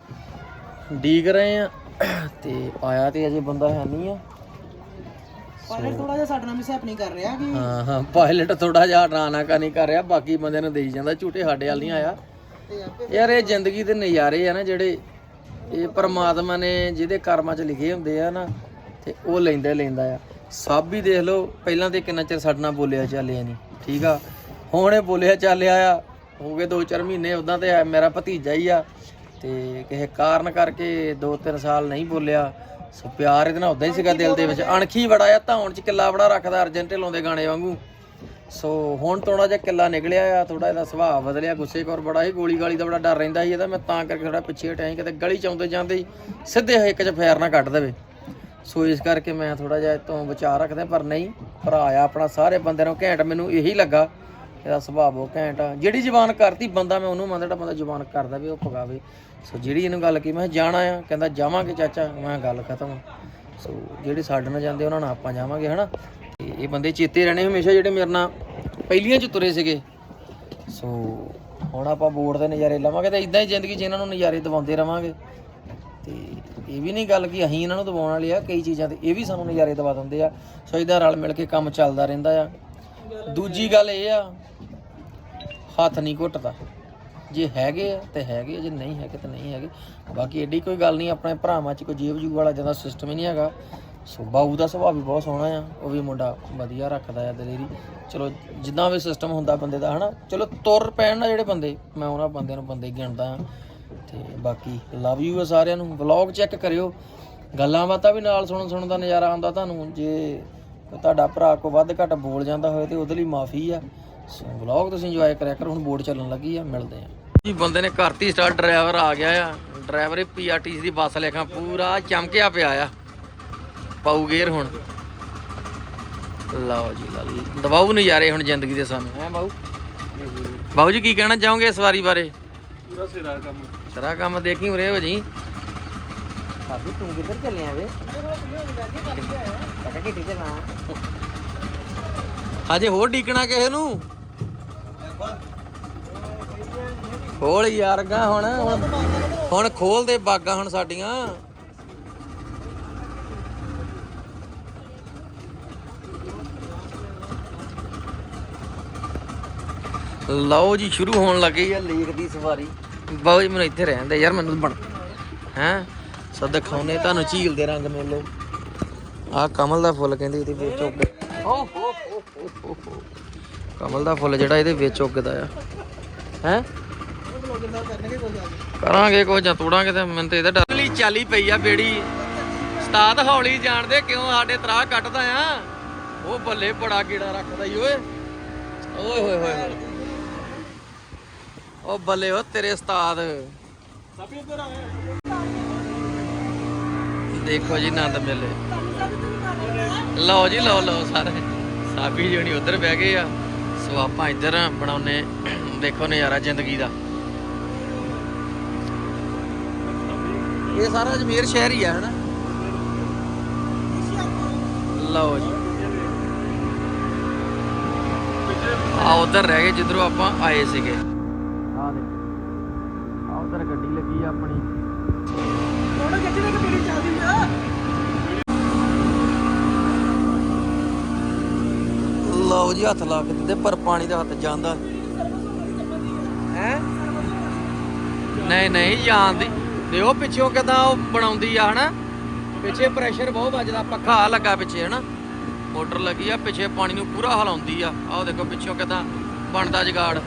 ਡੀਕ ਰਹੇ ਆ। ਤੇ ਆਇਆ ਤੇ ਅਜੇ ਬੰਦਾ ਹੈ ਨਹੀਂ ਆ। ਪਾਇਲਟ ਥੋੜਾ ਜਿਹਾ ਸਾਡੇ ਨਾਲ ਮਿਸਹੈਪ ਨਹੀਂ ਕਰ ਰਿਹਾ ਕਿ ਹਾਂ ਹਾਂ ਪਾਇਲਟ ਥੋੜਾ ਜਿਹਾ ਡਰਾਨਾ ਕਾ ਨਹੀਂ ਕਰ ਰਿਹਾ। ਬਾਕੀ ਬੰਦਿਆਂ ਨੂੰ ਦੇਈ ਜਾਂਦਾ ਝੂਟੇ ਸਾਡੇ ਵੱਲ ਨਹੀਂ ਆਇਆ। ਯਾਰ ਇਹ ਜ਼ਿੰਦਗੀ ਦੇ ਨਜ਼ਾਰੇ ਆ ਨਾ ਜਿਹੜੇ ਇਹ ਪਰਮਾਤਮਾ ਨੇ ਜਿਹਦੇ ਕਰਮਾਂ 'ਚ ਲਿਖੇ ਹੁੰਦੇ ਆ ਨਾ ਤੇ ਉਹ ਲੈਂਦਾ ਲੈਂਦਾ ਆ। ਸਭ ਵੀ ਦੇਖ ਲਓ ਪਹਿਲਾਂ ਤੇ ਕਿੰਨਾ ਚਿਰ ਸਾਡੇ ਨਾਲ ਬੋਲਿਆ ਚੱਲਿਆ ਨਹੀਂ ਠੀਕ ਆ? ਹੁਣ ਇਹ ਬੋਲਿਆ ਚੱਲਿਆ ਆ ਹੋ ਗਏ 2-4 ਮਹੀਨੇ ਉਦਾਂ ਤੇ ਆ, ਮੇਰਾ ਭਤੀਜਾ ਹੀ ਆ। ਤੇ ਕਿਸੇ ਕਾਰਨ ਕਰਕੇ 2-3 ਸਾਲ ਨਹੀਂ ਬੋਲਿਆ। ਸੋ ਪਿਆਰ ਇਹਦੇ ਨਾਲ ਉਦਾਂ ਹੀ ਸੀਗਾ ਦਿਲ ਦੇ ਵਿੱਚ। ਅਣਖੀ ਬੜਾ ਆ ਧੌਣ 'ਚ ਕਿੱਲਾ ਬੜਾ ਰੱਖਦਾ ਅਰਜਨ ਢਿੱਲੋਂ ਦੇ ਗਾਣੇ ਵਾਂਗੂ। ਸੋ ਹੁਣ ਥੋੜਾ ਜਿਹਾ ਕਿੱਲਾ ਨਿਕਲਿਆ ਆ ਥੋੜਾ ਇਹਦਾ ਸੁਭਾਅ ਬਦਲਿਆ। ਗੁੱਸੇ ਕੋਰ ਬੜਾ ਹੀ ਗੋਲੀ ਗਾਲੀ ਦਾ ਬੜਾ ਡਰ ਰਹਿੰਦਾ ਸੀ ਇਹਦਾ। ਮੈਂ ਤਾਂ ਕਰਕੇ ਥੋੜਾ ਪਿੱਛੇ ਹਟਿਆ ਸੀ ਕਿਤੇ ਗਲੀ ਚ ਆਉਂਦੇ ਜਾਂਦੇ ਹੀ ਸਿੱਧੇ ਇੱਕ ਚ ਫੇਰ ਨਾ ਕੱਢ ਦੇਵੇ। ਸੋ ਇਸ ਕਰਕੇ ਮੈਂ ਥੋੜਾ ਜਿਹਾ ਇਹ ਤੋਂ ਬਚਾ ਰੱਖਦਾ ਪਰ ਨਹੀਂ ਭਰਾ ਆ ਆਪਣਾ ਸਾਰੇ ਬੰਦੇ ਨੂੰ ਘੈਂਟ ਮੈਨੂੰ ਇਹੀ ਲੱਗਾ ਇਹਦਾ ਸੁਭਾਅ ਬਹੁਤ ਘੈਂਟ ਆ। ਜਿਹੜੀ ਜ਼ਬਾਨ ਕਰਤੀ ਬੰਦਾ, ਮੈਂ ਉਹਨੂੰ ਮੰਨਦਾ ਜਿਹੜਾ ਬੰਦਾ ਜ਼ਬਾਨ ਕਰਦਾ ਵੀ ਉਹ ਪਗਾਵੇ ਸੋ ਜਿਹੜੀ ਇਹਨੂੰ ਗੱਲ ਕੀ ਮੈਂ ਕਿਹਾ ਜਾਣਾ ਆ, ਕਹਿੰਦਾ ਜਾਵਾਂਗੇ ਚਾਚਾ, ਮੈਂ ਕਿਹਾ ਗੱਲ ਖਤਮ ਸੋ ਜਿਹੜੇ ਸਾਡੇ ਨਾਲ ਜਾਂਦੇ, ਉਹਨਾਂ ਨਾਲ ਆਪਾਂ ਜਾਵਾਂਗੇ, ਹਨਾ? ਤੇ ਇਹ ਬੰਦੇ ਚੇਤੇ ਰਹਿਣੇ ਹਮੇਸ਼ਾ ਜਿਹੜੇ ਮੇਰੇ ਨਾਲ ਪਹਿਲੀਆਂ ਚ ਤੁਰੇ ਸੀਗੇ। ਸੋ ਹੁਣ ਆਪਾਂ ਬੋਰਡ ਦੇ ਨਜ਼ਾਰੇ ਲਵਾਂਗੇ ਤੇ ਇਦਾਂ ਹੀ ਜ਼ਿੰਦਗੀ 'ਚ ਇਹਨਾਂ ਨੂੰ ਨਜ਼ਾਰੇ ਦਿਵਾਉਂਦੇ ਰਵਾਂਗੇ। ਤੇ ਇਹ ਵੀ ਨਹੀਂ ਗੱਲ ਕਿ ਅਸੀਂ ਇਹਨਾਂ ਨੂੰ ਦਿਵਾਉਣ ਵਾਲੇ ਆ, ਕਈ ਚੀਜ਼ਾਂ ਤੇ ਇਹ ਵੀ ਸਾਨੂੰ ਨਜ਼ਾਰੇ ਦਿਵਾ ਦਿੰਦੇ ਆ। ਸੋ ਇਹਦਾ ਰਲ ਮਿਲ ਕੇ ਕੰਮ ਚੱਲਦਾ ਰਹਿੰਦਾ ਆ। ਦੂਜੀ ਗੱਲ ਇਹ ਆ ਹੱਥ ਨਹੀਂ ਘੁੱਟਦਾ। ਜੇ ਹੈਗੇ ਆ ਤੇ ਹੈਗੇ ਆ, ਜੇ ਨਹੀਂ ਹੈਗੇ ਤੇ ਨਹੀਂ ਹੈਗੇ। ਬਾਕੀ ਐਡੀ ਕੋਈ ਗੱਲ ਨਹੀਂ ਆਪਣੇ ਭਰਾਵਾਂ 'ਚ ਕੋਈ ਜੇਬ ਜੂ ਵਾਲਾ ਜ਼ਿਆਦਾ ਸਿਸਟਮ ਹੀ ਨਹੀਂ ਹੈਗਾ। ਸੋ ਬਾਊ ਦਾ ਸੁਭਾਅ ਵੀ ਬਹੁਤ ਸੋਹਣਾ ਆ ਉਹ ਵੀ ਮੁੰਡਾ ਵਧੀਆ ਰੱਖਦਾ ਆ ਦਲੇਰੀ। ਚਲੋ ਜਿੱਦਾਂ ਵੀ ਸਿਸਟਮ ਹੁੰਦਾ ਬੰਦੇ ਦਾ ਹਨਾ? ਚਲੋ ਤੁਰ ਪੈਣ ਨਾ ਜਿਹੜੇ ਬੰਦੇ ਮੈਂ ਉਹਨਾਂ ਬੰਦਿਆਂ ਨੂੰ ਬੰਦੇ ਗਿਣਦਾ ਆ। ਤੇ ਬਾਕੀ ਲਵ ਯੂ ਆ ਸਾਰਿਆਂ ਨੂੰ। ਵਲੌਗ ਚੈੱਕ ਕਰਿਓ। ਗੱਲਾਂ ਬਾਤਾਂ ਵੀ ਨਾਲ ਸੁਣਨ ਸੁਣਨ ਦਾ ਨਜ਼ਾਰਾ ਆਉਂਦਾ ਤੁਹਾਨੂੰ। ਜੇ ਤੁਹਾਡਾ ਭਰਾ ਕੋ ਵੱਧ ਘੱਟ ਬੋਲ ਜਾਂਦਾ ਹੋਵੇ ਤੇ ਉਹਦੇ ਲਈ ਮਾਫੀ ਆ। ਸੋ ਵਲੌਗ ਤੁਸੀਂ ਇੰਜੋਏ ਕਰਿਆ ਕਰੋ ਹੁਣ ਬੋਰਡ ਚੱਲਣ ਲੱਗੀ ਆ ਮਿਲਦੇ ਆ। ਜੀ ਬੰਦੇ ਨੇ ਘਰਤੀ ਸਟਾਰ ਡਰਾਈਵਰ ਆ ਗਿਆ ਆ। ਡਰਾਈਵਰ ਇਹ ਪੀਆਰਟੀਸੀ ਦੀ ਬੱਸ ਲੇਖਾਂ ਪੂਰਾ ਚਮਕਿਆ ਪਿਆ ਆ। ਪਾਉ ਗੇਰ ਹੁਣ। ਲਓ ਜੀ ਲਓ ਦਵਾਉ ਨਜ਼ਾਰੇ ਹੁਣ ਜ਼ਿੰਦਗੀ ਦੇ ਸਾਨੂੰ। ਹੈ ਬਾਊ? ਬਾਊ ਜੀ ਕੀ ਕਹਿਣਾ ਚਾਹੋਗੇ ਇਸ ਵਾਰੀ ਬਾਰੇ? ਪੂਰਾ ਸਿਰਾ ਕੰਮ। ਸਾਰਾ ਕੰਮ ਦੇਖੀ ਉਰੇ ਹੋ ਜੀ। ਸਾਬੀ ਤੂੰ ਕਿੱਧਰ ਚੱਲਿਆ ਵੇ? ਪਤਾ ਕਿੱਥੇ ਚੱਲਾਂ ਹਜੇ ਹੋਰ ਡੀਕਣਾ ਕਿਸੇ ਨੂੰ? ਖੋਲ ਯਾਰ ਗਾ ਹੁਣ। ਹੁਣ ਹੁਣ ਖੋਲ ਦੇ ਬਾਗਾਂ ਹੁਣ ਸਾਡੀਆਂ। ਲਓ ਜੀ, ਸ਼ੁਰੂ ਹੋਣ ਲੱਗੀ ਆ ਲੇਕ ਦੀ ਸਵਾਰੀ। ਬਾਊ ਜੀ, ਮੈਨੂੰ ਇੱਥੇ ਰਹਿਣ ਦੇ ਯਾਰ, ਮੈਨੂੰ ਬਣ ਹੈ? ਸੋ ਦਿਖਾਉਨੇ ਤੁਹਾਨੂੰ ਝੀਲ ਦੇ ਰੰਗ ਮੇਲੇ ਆ ਕਮਲ ਦਾ ਫੁੱਲ ਕਹਿੰਦੇ ਇਹਦੇ ਵਿੱਚ ਉੱਗ ਓ ਹੋ ਹੋ ਹੋ ਹੋ ਕਮਲ ਦਾ ਫੁੱਲ ਜਿਹੜਾ ਇਹਦੇ ਵਿੱਚ ਉੱਗਦਾ ਆ। ਹੈ? ਕਰਾਂਗੇ ਕੁਝ ਜਾਂ ਤੋੜਾਂਗੇ ਤੇ ਮੈਨੂੰ ਤੇ ਇਹਦਾ ਡਰ ਲਈ ਚਾਲੀ ਪਈ ਆ ਬੇੜੀ। ਉਸਤਾਦ ਹੌਲੀ ਜਾਣਦੇ ਕਿਉਂ ਸਾਡੇ ਤਰਾਹ ਕੱਟਦਾ ਆ? ਉਹ ਬੱਲੇ ਬੜਾ ਕੀੜਾ ਰੱਖਦਾ ਈ ਓਏ। ਓਏ ਹੋਏ ਹੋਏ ਉਹ ਬੱਲੇ ਉਹ ਤੇਰੇ ਉਸਤਾਦ। ਦੇਖੋ ਜੀ ਆਨੰਦ ਮੇਲੇ। ਲਓ ਜੀ, ਲਓ ਲਓ ਸਾਰੇ। ਸਾਬੀ ਜਣੀ ਉਧਰ ਬਹਿ ਗਏ ਆ। ਸੋ ਆਪਾਂ ਇੱਧਰ ਬਣਾਉਨੇ ਦੇਖੋ ਨਜ਼ਾਰਾ ਜ਼ਿੰਦਗੀ ਦਾ। ਇਹ ਸਾਰਾ ਅਜਮੇਰ ਸ਼ਹਿਰ ਹੀ ਆ, ਹਨਾ? ਲਓ ਜੀ। ਆ ਉਧਰ ਰਹਿ ਗਏ, ਜਿੱਧਰੋਂ ਆਪਾਂ ਆਏ ਸੀਗੇ। ਆ ਦੇ ਆ ਉਧਰ ਗੱਡੀ ਲੱਗੀ ਆ ਆਪਣੀ ਫੋਟੋ ਖਿੱਚਦੇ ਕਿ ਮੇਰੀ ਚੱਲਦੀ ਆ ਲਓ ਜੀ ਹੱਥ ਲਾ ਕੇ ਦਿੰਦੇ ਪਰ ਪਾਣੀ ਦਾ ਹੱਥ ਜਾਂਦਾ ਹੈ? ਨਹੀਂ ਨਹੀਂ ਜਾਂਦੀ ਤੇ ਉਹ ਪਿੱਛੋਂ ਕਿਦਾਂ ਉਹ ਬਣਾਉਂਦੀ ਆ ਹਨਾ? ਪਿੱਛੇ ਪ੍ਰੈਸ਼ਰ ਬਹੁਤ ਵੱਜਦਾ ਪੱਖਾ ਲੱਗਾ ਪਿੱਛੇ ਹਨਾ? ਮੋਟਰ ਲੱਗੀ ਆ ਪਿੱਛੇ ਪਾਣੀ ਨੂੰ ਪੂਰਾ ਹਿਲਾਉਂਦੀ ਆ। ਆਹ ਦੇਖੋ ਪਿੱਛੋਂ ਕਿਦਾਂ ਬਣਦਾ ਜਗਾੜ।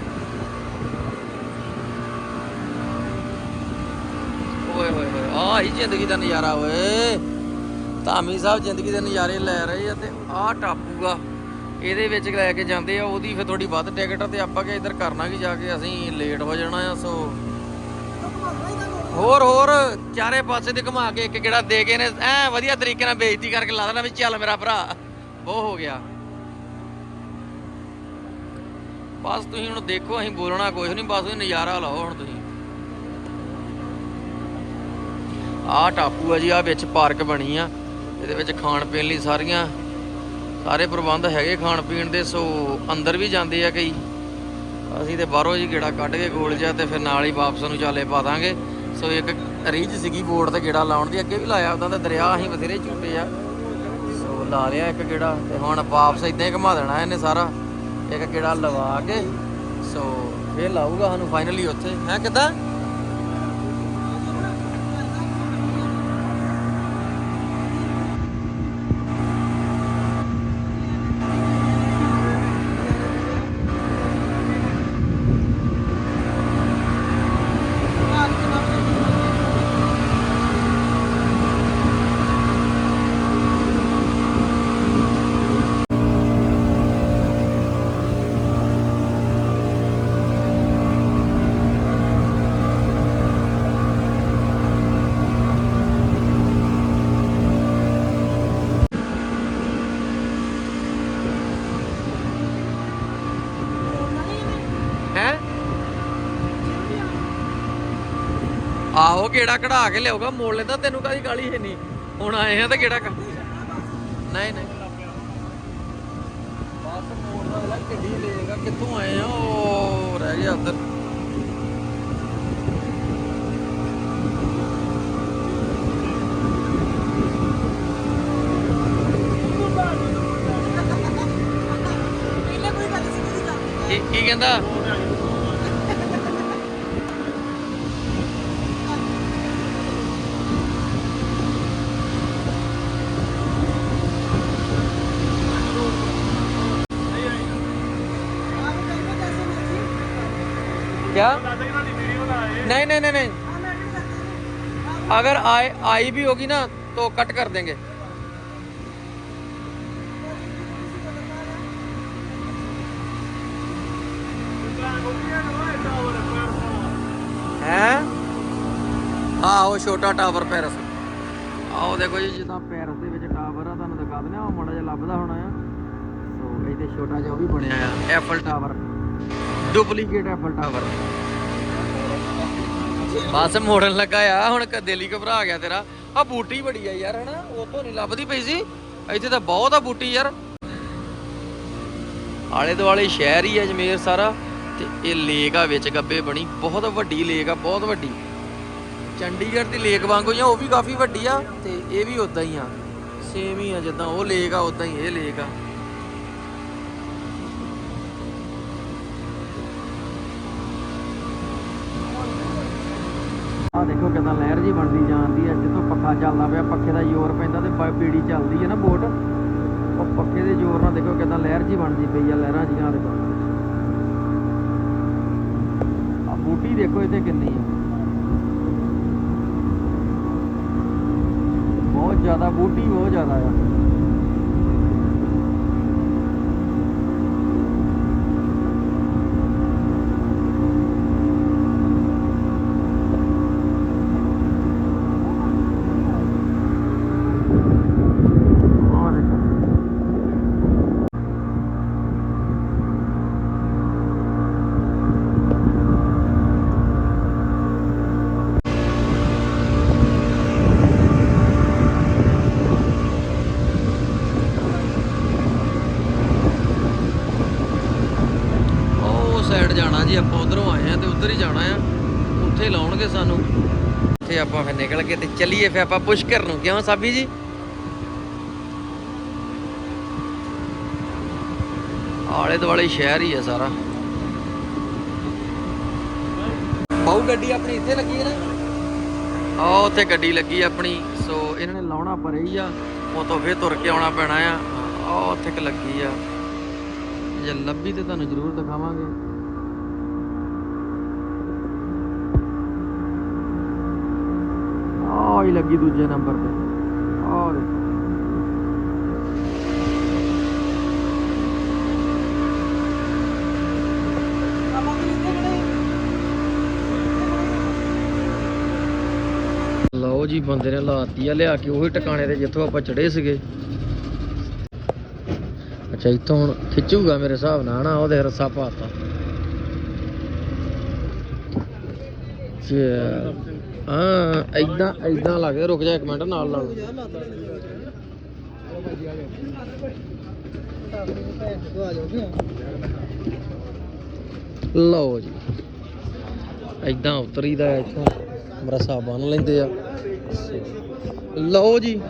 ਓਏ ਹੋਏ ਹੋਏ ਆਹ ਹੀ ਜ਼ਿੰਦਗੀ ਦਾ ਨਜ਼ਾਰਾ ਓਏ। ਧਾਮੀ ਸਾਹਿਬ ਜ਼ਿੰਦਗੀ ਦੇ ਨਜ਼ਾਰੇ ਲੈ ਰਹੇ ਆ ਤੇ ਆਹ ਟਾਪੂ ਆ ਇਹਦੇ ਵਿੱਚ ਲੈ ਕੇ ਜਾਂਦੇ ਆ, ਉਹਦੀ ਫਿਰ ਥੋੜੀ ਵੱਧ ਟਿਕਟ ਆ ਤੇ ਆਪਾਂ ਕਿ ਇੱਧਰ ਕਰਨਾ ਕੀ ਜਾ ਕੇ, ਅਸੀਂ ਲੇਟ ਹੋ ਜਾਣਾ ਆ ਸੋ ਹੋਰ ਹੋਰ, ਚਾਰੇ ਪਾਸੇ ਤੇ ਘੁਮਾ ਕੇ ਇੱਕ ਕਿਹੜਾ ਦੇ ਗਏ ਨੇ, ਐ ਵਧੀਆ ਤਰੀਕੇ ਨਾਲ ਬੇਇੱਜ਼ਤੀ ਕਰਕੇ ਲਾ ਦੇਣਾ ਵੀ ਚੱਲ ਮੇਰਾ ਭਰਾ ਬਹੁਤ ਹੋ ਗਿਆ। ਬਸ ਤੁਸੀਂ ਹੁਣ ਦੇਖੋ, ਅਸੀਂ ਬੋਲਣਾ ਕੁਝ ਨਹੀਂ ਬਸ ਤੁਸੀਂ ਨਜ਼ਾਰਾ ਲਓ ਹੁਣ ਤੁਸੀਂ। ਆਹ ਟਾਪੂ ਆ ਜੀ ਆ ਵਿੱਚ ਪਾਰਕ ਬਣੀ ਆ, ਇਹਦੇ ਵਿੱਚ ਖਾਣ ਪੀਣ ਲਈ ਸਾਰੀਆਂ। ਸਾਰੇ ਪ੍ਰਬੰਧ ਹੈਗੇ ਖਾਣ ਪੀਣ ਦੇ, ਸੋ ਅੰਦਰ ਵੀ ਜਾਂਦੇ ਆ ਕਈ। ਅਸੀਂ ਤੇ ਬਾਹਰੋਂ ਜੀ ਗੇੜਾ ਕੱਢ ਕੇ ਗੋਲ ਜਾ ਤੇ ਫਿਰ ਨਾਲ ਹੀ ਵਾਪਸ ਨੂੰ ਚਾਲੇ ਪਾ ਦਾਂਗੇ। ਸੋ ਇੱਕ ਰੀਝ ਸੀਗੀ ਬੋਰਡ ਤੇ ਗੇੜਾ ਲਾਉਣ ਦੀ, ਅੱਗੇ ਵੀ ਲਾਇਆ ਉਦਾਂ ਤਾਂ ਦਰਿਆ, ਅਸੀਂ ਬਥੇਰੇ ਝੂਟੇ ਆ। ਸੋ ਲਾ ਲਿਆ ਇੱਕ ਗੇੜਾ ਤੇ ਹੁਣ ਵਾਪਸ ਇਦਾਂ ਹੀ ਘੁਮਾ ਦੇਣਾ ਇਹਨੇ ਸਾਰਾ। ਇੱਕ ਗੇੜਾ ਲਵਾ ਕੇ, ਸੋ ਫੇਰ ਲਾਊਗਾ ਸਾਨੂੰ ਫਾਈਨਲੀ ਉੱਥੇ। ਹੈ ਕਿਦਾਂ? ਆਹੋ ਕਿਹੜਾ ਕਢਾ ਕੇ ਲਿਆਊਗਾ? ਮੋੜ ਲੈਂਦਾ ਤੈਨੂੰ ਕਾਦੀ ਗਾਲੀ ਹੈ ਨਹੀਂ ਹੁਣ ਆਏ ਆ ਤਾਂ ਕਿਹੜਾ ਨਹੀਂ ਨਹੀਂ। ਬਸ ਮੋੜਦਾ ਵਾਲਾ ਗੱਡੀ ਲਏਗਾ ਕਿੱਥੋਂ ਆਏ ਆ? ਉਹ ਰਹਿ ਗਿਆ ਕੀ ਕੀ ਕਹਿੰਦਾ ਆਪ ਕਹਿੰਦੇ ਜੈਸੇ ਮਰਜ਼ੀ क्या नहीं नहीं नहीं नहीं ਆ ਮੈਂ ਨਹੀਂ ਕਰਦੀ अगर आई आई भी होगी ना तो कट कर देंगे ਹੈ ਆਹੋ ਛੋਟਾ ਟਾਵਰ ਪੈਰਸ ਆਓ ਦੇਖੋ ਜੀ ਜਿੱਦਾਂ ਪੈਰਸ ਦੇ ਵਿੱਚ ਟਾਵਰ ਆ ਤੁਹਾਨੂੰ ਦਿਖਾ ਦਿੰਦੇ ਆ ਉਹ ਮਾੜਾ ਜਿਹਾ ਲੱਭਦਾ ਹੋਣਾ ਆ ਸੋ ਇਹਦੇ ਛੋਟਾ ਜਿਹਾ ਉਹ ਵੀ ਬਣਿਆ ਆ Eiffel tower duplicate Eiffel tower ਬਸ ਮੋੜਨ ਲੱਗਾ ਆ, ਹੁਣ ਦਿਲ ਹੀ ਘਬਰਾ ਗਿਆ ਤੇਰਾ। ਆ ਬੂਟੀ ਬੜੀ ਆ ਯਾਰ, ਹਨਾ? ਉਤੋਂ ਨਹੀਂ ਲੱਭਦੀ ਪਈ ਸੀ। ਇੱਥੇ ਤਾਂ ਬਹੁਤ ਆ ਬੂਟੀ ਯਾਰ। ਆਲੇ ਦੁਆਲੇ ਸ਼ਹਿਰ ਹੀ ਆ ਅਜਮੇਰ ਸਾਰਾ, ਤੇ ਇਹ ਲੇਕ ਆ ਵਿੱਚ ਗੱਬੇ ਬਣੀ। ਬਹੁਤ ਵੱਡੀ ਲੇਕ ਆ, ਬਹੁਤ ਵੱਡੀ। ਚੰਡੀਗੜ੍ਹ ਦੀ ਲੇਕ ਵਾਂਗੂ ਹੀ ਆ, ਉਹ ਵੀ ਕਾਫੀ ਵੱਡੀ ਆ, ਤੇ ਇਹ ਵੀ ਉਦਾਂ ਹੀ ਆ। ਸੇਮ ਹੀ ਆ ਜਿੱਦਾਂ ਉਹ ਲੇਕ ਆ ਉਦਾਂ ਹੀ ਇਹ ਲੇਕ ਆ। ਆ ਦੇਖੋ ਕਿਦਾਂ ਲਹਿਰ ਜੀ ਬਣਦੀ ਜਾਂਦੀ ਹੈ ਜਿੱਥੋਂ ਪੱਖਾ ਚੱਲਦਾ ਪਿਆ, ਪੱਖੇ ਦਾ ਜ਼ੋਰ ਪੈਂਦਾ ਤੇ ਬ- ਬੀੜੀ ਚੱਲਦੀ ਹੈ ਨਾ ਬੋਟ। ਉਹ ਪੱਖੇ ਦੇ ਜ਼ੋਰ ਨਾਲ ਦੇਖੋ ਕਿਦਾਂ ਲਹਿਰ ਜੀ ਬਣਦੀ ਪਈ ਆ, ਲਹਿਰਾਂ ਜੀਆਂ ਦੇਖੋ। ਆ ਬੂਟੀ ਦੇਖੋ ਇੱਥੇ ਕਿੰਨੀ ਆ। ਬਹੁਤ ਜ਼ਿਆਦਾ ਬੂਟੀ, ਬਹੁਤ ਜ਼ਿਆਦਾ ਆ। ਤੇ ਉਧਰ ਹੀ ਜਾਣਾ ਆ। ਉੱਥੇ ਲਾਉਣਗੇ ਸਾਨੂੰ। ਇੱਥੇ ਆਪਾਂ ਫਿਰ ਨਿਕਲ ਕੇ ਤੇ ਚੱਲੀਏ ਫਿਰ ਆਪਾਂ ਪੁਸ਼ਕਰ ਨੂੰ। ਕਿਉਂ ਸਾਬੀ ਜੀ? ਆਲੇ ਦੁਆਲੇ ਸ਼ਹਿਰ ਹੀ ਆ ਸਾਰਾ। ਬਾਹੂ ਗੱਡੀ ਆਪਣੀ ਇੱਥੇ ਲੱਗੀ ਹੈ ਨਾ? ਆ ਉੱਥੇ ਗੱਡੀ ਲੱਗੀ ਆਪਣੀ। ਸੋ, ਇਹਨਾਂ ਨੇ ਲਾਉਣਾ ਪਰੇ ਹੀ ਆ। ਉਹ ਤੋਂ ਫੇਰ ਤੁਰ ਕੇ ਆਉਣਾ ਪੈਣਾ ਆ। ਆ ਉੱਥੇ ਕ ਲੱਗੀ ਆ। ਜੇ ਲੱਭੀ ਤੇ ਤੁਹਾਨੂੰ ਜ਼ਰੂਰ ਦਿਖਾਵਾਂਗੇ ਆ ਹੀ ਲੱਗੀ ਦੂਜੇ ਨੰਬਰ ਤੇ। ਆ ਦੇਖੋ ਲਓ ਜੀ, ਬੰਦੇ ਨੇ ਲਾਤੀ ਆ, ਲਿਆ ਕੇ ਉਹੀ ਟਿਕਾਣੇ ਤੇ ਜਿੱਥੋਂ ਆਪਾਂ ਚੜੇ ਸੀਗੇ। ਅੱਛਾ, ਇੱਥੋਂ ਹੁਣ ਖਿੱਚੂਗਾ ਮੇਰੇ ਹਿਸਾਬ ਨਾਲ ਨਾ, ਉਹਦੇ ਰੱਸਾ ਪਾਤਾ। ਚੱਲ। ਹਾਂ ਐਦਾਂ ਐਦਾਂ ਲੱਗਦਾ ਰੁਕ ਜਾ ਇੱਕ ਮਿੰਟ, ਨਾਲ ਨਾਲ ਲਓ। ਜੀ। ਐਦਾਂ ਉਤਰੀਦਾ ਹੈ ਇੱਥੋਂ। ਮਰਸਾ ਬੰਨ ਲੈਂਦੇ ਆ। ਲਓ ਜੀ।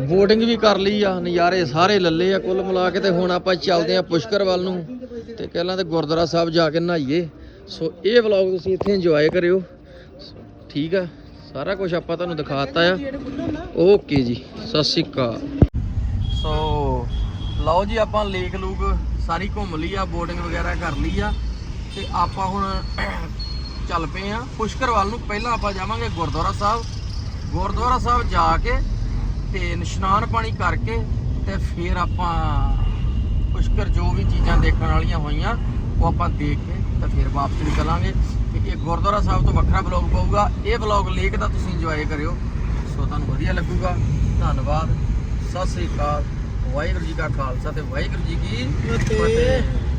VOTING ਵੀ ਕਰ ਲਈ ਆ, ਨਜ਼ਾਰੇ ਸਾਰੇ ਲੱਲੇ ਆ। ਕੁੱਲ ਮਿਲਾ ਕੇ ਤੇ ਹੁਣ ਆਪਾਂ ਚੱਲਦੇ ਆ ਪੁਸ਼ਕਰ ਵੱਲ ਨੂੰ। ਤੇ ਪਹਿਲਾਂ ਤੇ ਗੁਰਦੁਆਰਾ ਸਾਹਿਬ ਜਾ ਕੇ ਨਹਾਈਏ। ਸੋ ਇਹ ਵਲੌਗ ਤੁਸੀਂ ਇੱਥੇ ਇੰਜੋਏ ਕਰਿਓ। ਠੀਕ ਆ, ਸਾਰਾ ਕੁਝ ਆਪਾਂ ਤੁਹਾਨੂੰ ਦਿਖਾਤਾ ਆ। ਓਕੇ ਜੀ, ਸਤਿ ਸ਼੍ਰੀ ਅਕਾਲ। ਸੋ ਲਓ ਜੀ, ਆਪਾਂ ਲੇਕ ਲੂਕ ਸਾਰੀ ਘੁੰਮ ਲਈ ਆ ਬੋਟਿੰਗ ਵਗੈਰਾ ਕਰ ਲਈ ਆ। ਤੇ ਆਪਾਂ ਹੁਣ ਚੱਲ ਪਏ ਆ ਪੁਸ਼ਕਰ ਵੱਲ ਨੂੰ। ਪਹਿਲਾਂ ਆਪਾਂ ਜਾਵਾਂਗੇ ਗੁਰਦੁਆਰਾ ਸਾਹਿਬ। ਗੁਰਦੁਆਰਾ ਸਾਹਿਬ ਜਾ ਕੇ ਤੇ ਇਸ਼ਨਾਨ ਪਾਣੀ ਕਰਕੇ ਤੇ ਫਿਰ ਆਪਾਂ ਪੁਸ਼ਕਰ ਜੋ ਵੀ ਚੀਜ਼ਾਂ ਦੇਖਣ ਵਾਲੀਆਂ ਹੋਈਆਂ, ਉਹ ਆਪਾਂ ਦੇਖ ਕੇ ਤੇ ਫਿਰ ਵਾਪਸ ਨਿਕਲਾਂਗੇ। ਤੇ ਇਹ ਗੁਰਦੁਆਰਾ ਸਾਹਿਬ ਤੋਂ ਵੱਖਰਾ ਵਲੌਗ ਪਊਗਾ। ਇਹ ਵਲੌਗ ਲੇਕ ਦਾ ਤੁਸੀਂ ਇੰਜੋਏ ਕਰਿਓ। ਸੋ ਤੁਹਾਨੂੰ ਵਧੀਆ ਲੱਗੂਗਾ। ਧੰਨਵਾਦ। ਸਤਿ ਸ੍ਰੀ ਅਕਾਲ। ਵਾਹਿਗੁਰੂ ਜੀ ਕਾ ਖਾਲਸਾ ਤੇ ਵਾਹਿਗੁਰੂ ਜੀ ਕੀ। ਫਤਿਹ।